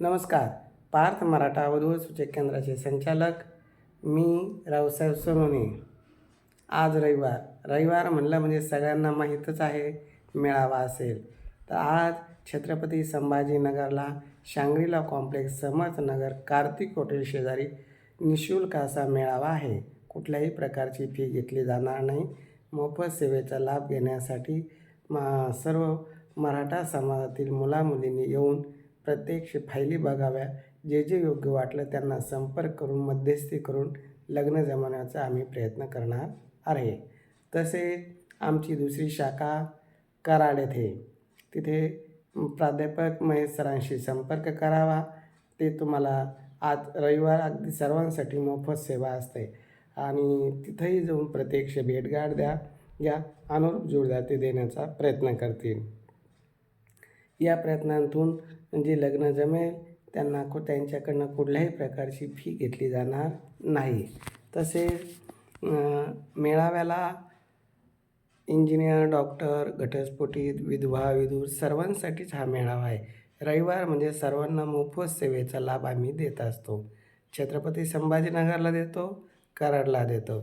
नमस्कार. पार्थ मराठा वधू सूचक केंद्राचे संचालक मी रावसाहेब सोनवणे आज रविवार. रविवार म्हणलं म्हणजे सगळ्यांना माहीतच आहे मेळावा असेल. तर आज Chhatrapati संभाजीनगरला Shangrila complex Samarthnagar Kartik hotel शेजारी निशुल्क असा मेळावा आहे. कुठल्याही प्रकारची फी घेतली जाणार नाही. मोफत सेवेचा लाभ घेण्यासाठी मा सर्व मराठा समाजातील मुलामुलींनी येऊन प्रत्यक्ष फायली बघाव्या. जे जे योग्य वाटलं त्यांना संपर्क करून मध्यस्थी करून लग्न जमवण्याचा आम्ही प्रयत्न करणार आहे. तसेच आमची दुसरी शाखा कराड येथे तिथे प्राध्यापक महेश सरांशी संपर्क करावा. ते तुम्हाला आज रविवार अगदी सर्वांसाठी मोफत सेवा असते. आणि तिथंही जाऊन प्रत्यक्ष भेटगाठ द्या. या अनुरूप जोडदार ते देण्याचा प्रयत्न करतील. या प्रयत्नांतून जे लग्न जमेल त्यांना को त्यांच्याकडनं कुठल्याही प्रकारची फी घेतली जाणार नाही. तसेच मेळाव्याला इंजिनियर डॉक्टर घटस्फोटीत विधवा विदूर सर्वांसाठीच हा मेळावा आहे. रविवार म्हणजे सर्वांना मोफत सेवेचा लाभ आम्ही देत असतो. छत्रपती संभाजीनगरला देतो कराडला देतो.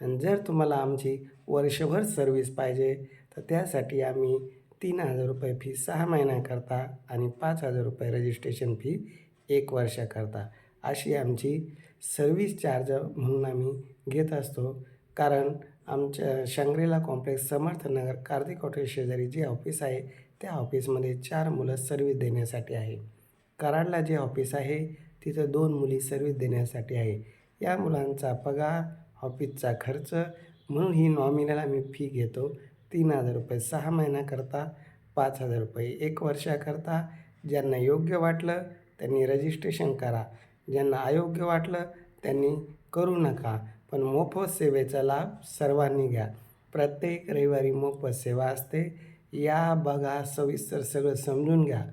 आणि जर तुम्हाला आमची वर्षभर सर्व्हिस पाहिजे तर त्यासाठी आम्ही तीन हजार रुपये फी सहा महिन्याकरता आणि पाच हजार रुपये रजिस्ट्रेशन फी एक वर्षाकरता अशी आमची सर्व्हिस चार्ज म्हणून आम्ही घेत असतो. कारण आमच्या Shangrila complex Samarthnagar Kartik hotel शेजारी जे ऑफिस आहे त्या ऑफिसमध्ये चार मुलं सर्व्हिस देण्यासाठी आहे. कराडला जे ऑफिस आहे तिथं दोन मुली सर्व्हिस देण्यासाठी आहे. या मुलांचा पगार ऑफिसचा खर्च म्हणून ही नॉमिनल आम्ही फी घेतो. तीन हजार रुपये सहा महिन्याकरता पाच हजार रुपये. एक वर्षाकरता ज्यांना योग्य वाटलं त्यांनी रजिस्ट्रेशन करा. ज्यांना अयोग्य वाटलं त्यांनी करू नका. पण मोफत सेवेचा लाभ सर्वांनी घ्या. प्रत्येक रविवारी मोफत सेवा असते. या बघा सविस्तर सगळं समजून घ्या.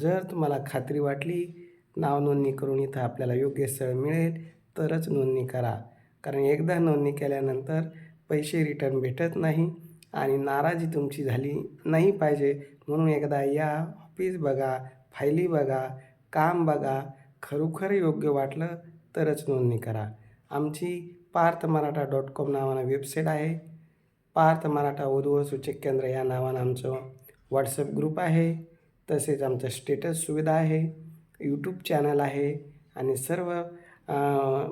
जर तुम्हाला खात्री वाटली नाव नोंदणी करून इथं आपल्याला योग्य स्थळ मिळेल तरच नोंदणी करा. कारण एकदा नोंदणी केल्यानंतर पैसे रिटर्न भेटत नाही. आणि नाराजी तुमची झाली नाही पाहिजे. म्हणून एकदा या ऑफिस बघा फायली बघा काम बघा खरोखर योग्य वाटलं तरच नोंदणी करा. आमची पार्थ मराठा डॉट कॉम नावानं वेबसाईट आहे. पार्थ मराठा वधू सूचक केंद्र या नावानं आमचं व्हॉट्सअप ग्रुप आहे. तसेच आमचं स्टेटस सुविधा आहे. यूट्यूब चॅनल आहे. आणि सर्व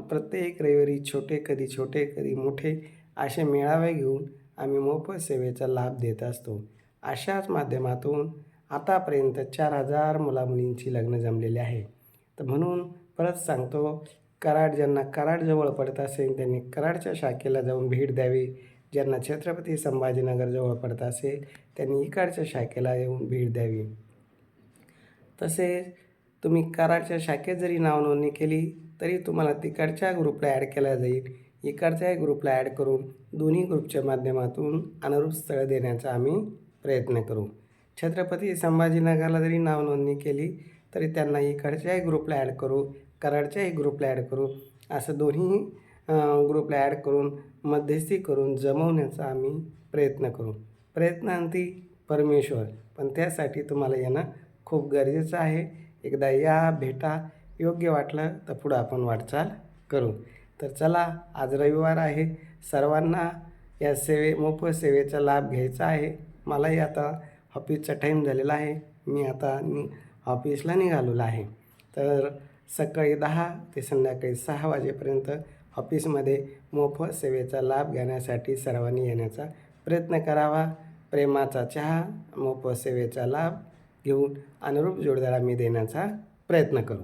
प्रत्येक रविवारी छोटे कधी छोटे कधी मोठे असे मेळावे घेऊन आम्ही मोफत सेवेचा लाभ देत असतो. अशाच माध्यमातून आतापर्यंत चार हजार मुलामुलींची लग्न जमलेली आहे. तर म्हणून परत सांगतो कराड ज्यांना कराड जवळ पडत असेल त्यांनी कराडच्या शाखेला जाऊन भेट द्यावी. ज्यांना छत्रपती संभाजीनगर जवळ पडत असेल त्यांनी इकडच्या शाखेला येऊन भेट द्यावी. तसेच तुम्ही कराडच्या शाखेत जरी नावनोंदणी केली तरी तुम्हाला तिकडच्या ग्रुपला ॲड केला जाईल. इकडच्याही ग्रुपला ॲड करून दोन्ही ग्रुपच्या माध्यमातून अनुरूप स्थळं देण्याचा आम्ही प्रयत्न करू. छत्रपती संभाजीनगरला जरी नावनोंदणी केली तरी त्यांना इकडच्याही ग्रुपला ॲड करू कराडच्याही ग्रुपला ॲड करू असं दोन्ही ग्रुपला ॲड करून मध्यस्थी करून जमवण्याचा आम्ही प्रयत्न करू. प्रयत्नांती परमेश्वर पण त्यासाठी तुम्हाला येणं खूप गरजेचं आहे. एकदा या भेटा योग्य वाटलं तर पुढं आपण वाटचाल करू. तर चला आज रविवार आहे. सर्वांना या सेवे मोफत सेवेचा लाभ घ्यायचा आहे. मलाही आता ऑफिसचा टाईम झालेला आहे. मी आता नि ऑफिसला निघालेलो आहे. तर सकाळी दहा ते संध्याकाळी सहा वाजेपर्यंत ऑफिसमध्ये मोफत सेवेचा लाभ घेण्यासाठी सर्वांनी येण्याचा प्रयत्न करावा. प्रेमाचा चहा मोफत सेवेचा लाभ घेऊन अनुरूप जोडदार आम्ही देण्याचा प्रयत्न करू.